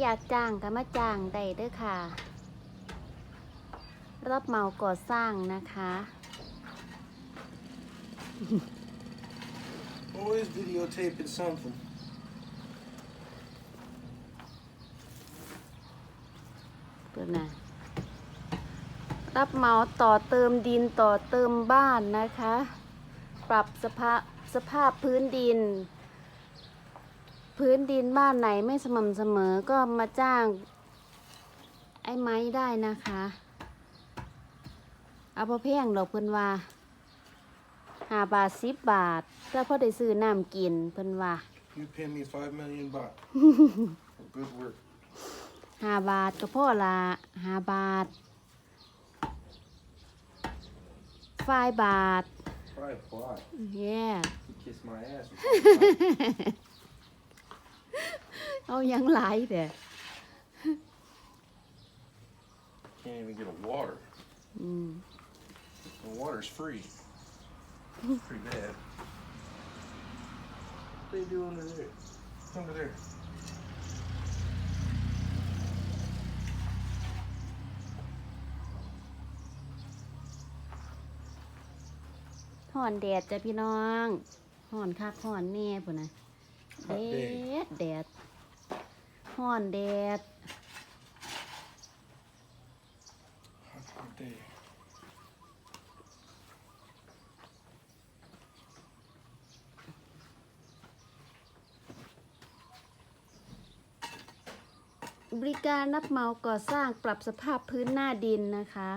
อยากจ้างก็มาจ้างได้เด้อค่ะ รับเหมาก่อสร้างนะคะ Always videotaping something. เปิดนะรับเหมาต่อเติมดินต่อเติมบ้านนะคะ ปรับสภาพสภาพพื้นดิน พื้นดินบ้านไหนไม่สม่ำเสมอก็มาจ้าง ไอ้ไม้ได้นะคะ เอาพอแพงดอกเพิ่นว่าหาบาทสิบบาทถ้าพอได้ซื้อน้ำกินเพิ่นว่า You pay me five million baht for good work. ห้าบาทก็พอละห้าบาทฝ่ายบาท Five baht. เย่ You kiss my ass. เอายังหลายแต่ Can't even get a water. อืม The water's free. Pretty bad. What they do under there? Under there. ห่อนแดดจ้ะพี่น้องห่อนคักห่อนแน่พุ่นนะแด Hot day. ดแดด ห่อนแดด Hot day. บริการรับเหมาก่อสร้างปรับสภาพพื้นหน้าดินนะคะ